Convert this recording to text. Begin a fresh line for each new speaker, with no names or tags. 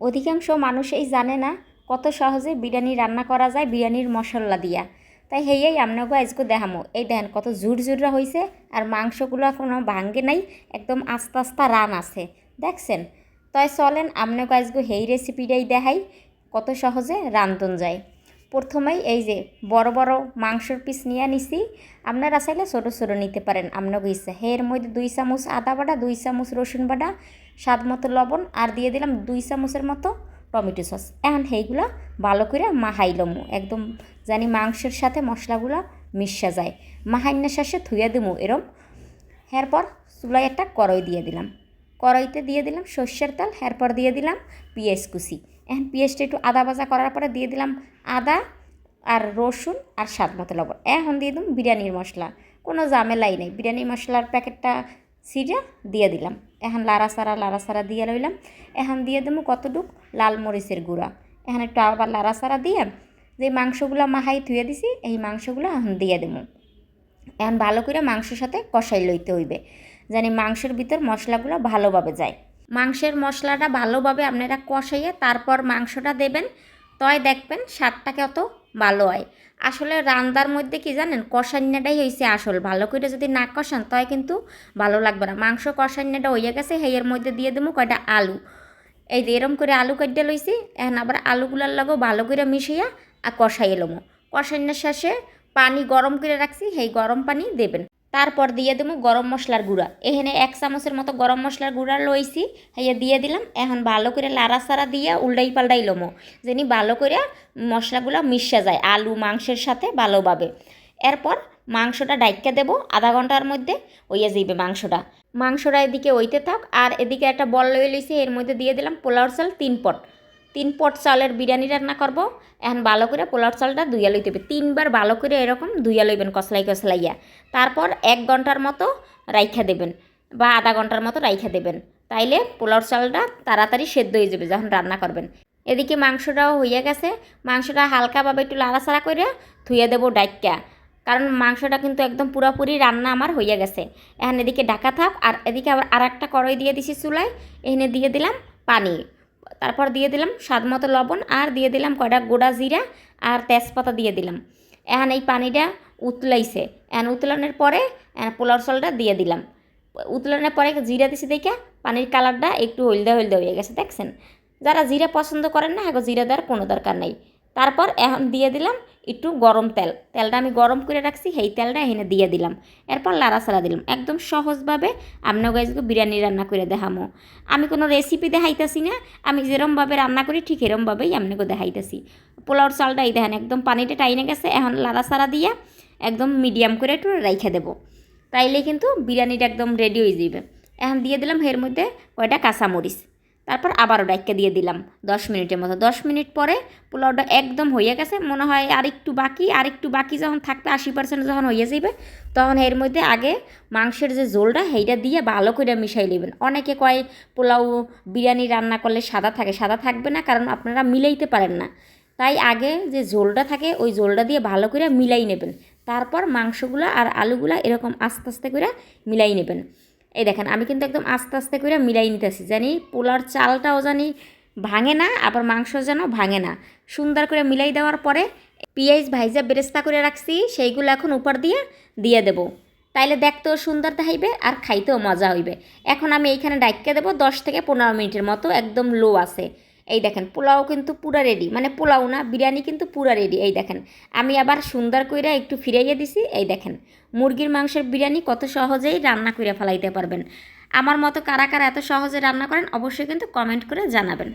অধিকাংশ মানুষই জানে না কত সহজে বিরিয়ানি রান্না করা যায় বিরিয়ানির মশলা দিয়া। তাই হেয়াই আপনাকে আজকে দেখামো। এই দেখেন কত জুর জুররা হয়েছে আর মাংসগুলো কোনো ভাঙ্গে নাই, একদম আস্তে আস্তে রান আছে। দেখছেন? তাই চলেন আপনাকে আজকে হেই রেসিপিটাই দেখাই কত সহজে রান্ধন যায়। প্রথমেই এই যে বড় বড় মাংসর পিস নিয়ে নিছি আপনারা চাইলে ছোটো ছোটো নিতে পারেন আপনাকে ইচ্ছা। এর মধ্যে দুই চামচ আদা বাটা, দুই চামচ রসুন বাটা, স্বাদ মতো লবণ, আর দিয়ে দিলাম দুই চামচের মতো টমেটো সস। এখন সেইগুলা ভালো করে মাহাই লমু। একদম জানি মাংসের সাথে মশলাগুলো মিশা যায়। মাহাইনা শেষে থুয়ে দিমু এরম। এরপর চুলায় একটা কড়াই দিয়ে দিলাম। কড়াইতে দিয়ে দিলাম সর্ষের তেল এরপর দিয়ে দিলাম পেঁয়াজ কুচি। এখন পেঁয়াজটা একটু আদা ভাজা করার পরে দিয়ে দিলাম আদা আর রসুন আর স্বাদ মতো লবণ। এখন দিয়ে দিলাম বিরিয়ানির মশলা। কোনো ঝামেলাই নেই। বিরিয়ানি মশলার প্যাকেটটা ছিঁড়ে দিয়ে দিলাম। এখন লাড়া সারা লাড়া সারা দিয়ে রইলাম এখন দিয়ে দেবো কতটুক? লাল মরিচের গুঁড়া। এখন একটু আবার লাড়া সারা দিয়ে যে মাংসগুলো মাহাই ধুয়ে দিছি, এই মাংসগুলো এখন দিয়ে দেবো এখন ভালো করে মাংসের সাথে কষাই লইতে হইবে। জানি মাংসের ভিতর মশলাগুলো ভালোভাবে যায়। মাংসের মশলাটা ভালোভাবে আপনারা কষাইয়ে তারপর মাংসটা দেবেন। তয় দেখবেন স্বাদটা কত ভালো হয়। আসলে রান্দার মধ্যে কি জানেন কষান্যাটাই হয়েছে আসল। ভালো করে যদি না কষান, তয় কিন্তু ভালো লাগবে না। মাংস কষান্যাটা হইয়া গেছে হেয়ের মধ্যে দিয়ে দেবো কয়টা আলু। এই যে এরম করে আলু কাটিয়ে লইছি, এখন আবার আলুগুলার লগেও ভালো করে মিশিয়া আর কষাই এলোমো কষান্যের শেষে পানি গরম করে রাখছি, সেই গরম পানি দেবেন। তারপর দিয়ে দেবো গরম মশলার গুঁড়া। এখানে এক চামচের মতো গরম মশলার গুঁড়া লইছি হাইয়া দিয়ে দিলাম। এখন ভালো করে লাড়া সারা দিয়ে উল্টাই পাল্টাই লমো, যেনি ভালো করে মশলাগুলো মিশে যায় আলু, মাংসের সাথে ভালোভাবে। এরপর মাংসটা ডাইকা দেবো আধা ঘণ্টার মধ্যে ওইয়া যাইবে মাংসটা। মাংসটা এদিকে ওইতে থাক, আর এদিকে একটা বল লয়ে লইছি, এর মধ্যে দিয়ে দিলাম পোলাওর চাল তিন পট। তিন পট চালের বিরিয়ানি রান্না করব। এখন ভালো করে পোলাও চালটা ধুইয়া লইতে হবে। তিনবার ভালো করে এরকম ধুইয়া লইবেন, কসলাই কসলাইয়া। তারপর এক ঘণ্টার মতো রাইখা দেবেন বা আধা ঘণ্টার মতো রাইখা দেবেন। তাইলে পোলাও চালটা তাড়াতাড়ি সেদ্ধ হয়ে যাবে যখন রান্না করবেন। এদিকে মাংসটাও হইয়া গেছে। মাংসটা হালকাভাবে একটু লাড়াচাড়া করে ধুয়ে দেবো ডাইকা কারণ মাংসটা কিন্তু একদম পুরোপুরি রান্না আমার হইয়া গেছে। এখন এদিকে ঢাকা থাক, আর এদিকে আবার আর একটা কড়াই দিয়ে দিছি চুলায়। এখানে দিয়ে দিলাম পানি। তারপর দিয়ে দিলাম স্বাদ মতো লবণ আর দিয়ে দিলাম কয়টা গোড়া জিরা আর তেজপাতা দিয়ে দিলাম। এখন এই পানিটা উতলাইছে। এখন উতলানোর পরে পোলার চালটা দিয়ে দিলাম। উতলানোর পরে জিরা দিছি দেখে পানির কালারটা একটু হলদে হলদে হয়ে গেছে, দেখছেন? যারা জিরা পছন্দ করেন না, এখন জিরা দেওয়ার কোনো দরকার নেই। তারপর এখন দিয়ে দিলাম একটু গরম তেল। তেলটা আমি গরম করে রাখছি, সেই তেলটা এখানে দিয়ে দিলাম। এরপর লাড়াচাড়া দিলাম। একদম সহজভাবে আপনার গাইজকে বিরিয়ানি রান্না করে দেখামো। আমি কোনো রেসিপি দেখাইতেছি না, আমি যেরমভাবে রান্না করি ঠিক এরমভাবেই আপনাকে দেখাইতেছি। পোলাওর চালটা এই দেখেন, একদম পানিটা টাইনে গেছে, এখন লাড়া লাড়াচাড়া দিয়ে একদম মিডিয়াম করে একটু রাইখে দেবো। তাইলে কিন্তু বিরিয়ানিটা একদম রেডি হয়ে যাবে এখন দিয়ে দিলাম এর মধ্যে কয়টা কাঁচামরিচ। তারপর আবারও ডাইকা দিয়ে দিলাম দশ মিনিটের মতো। দশ মিনিট পরে পোলাওটা একদম হয়ে গেছে। মনে হয় আর একটু বাকি, আর একটু বাকি যখন থাকবে, আশি পার্সেন্ট যখন হয়ে যাবে তখন এর মধ্যে আগে মাংসের যে ঝোলটা, সেইটা দিয়ে ভালো করে মিশাই নেবেন অনেকে কয় পোলাও বিরিয়ানি রান্না করলে সাদা থাকে, সাদা থাকবে না, কারণ আপনারা মিলাইতে পারেন না। তাই আগে যে ঝোলটা থাকে, ওই ঝোলটা দিয়ে ভালো করে মিলাই নেবেন। তারপর মাংসগুলো আর আলুগুলো এরকম আস্তে আস্তে করে মিলাই নেবেন। এই দেখেন, আমি কিন্তু একদম আস্তে আস্তে করে মিলাই নিতেছি, জানি পোলার চালটাও জানি ভাঙে না, আবার মাংস যেন ভাঙে না। সুন্দর করে মিলাই দেওয়ার পরে পিঁয়াজ ভাইজা বেরেস্তা করে রাখছি, সেইগুলো এখন উপর দিয়ে দিয়ে দেব। তাইলে দেখতেও সুন্দর দেখাইবে আর খাইতেও মজা হইবে। এখন আমি এইখানে ডাইকে দেবো, দশ থেকে পনেরো মিনিটের মতো, একদম লো আছে। এই দেখেন, পোলাও কিন্তু পুরা রেডি মানে পোলাও না, বিরিয়ানি কিন্তু পুরা রেডি এই দেখেন। আমি আবার সুন্দর কইরা একটু ফিরাইয়া দিছি, এই দেখেন। মুরগির মাংসের বিরিয়ানি কত সহজেই রান্না করে ফেলাইতে পারবেন। আমার মতো কারা কারা এত সহজে রান্না করেন, অবশ্যই কিন্তু কমেন্ট করে জানাবেন।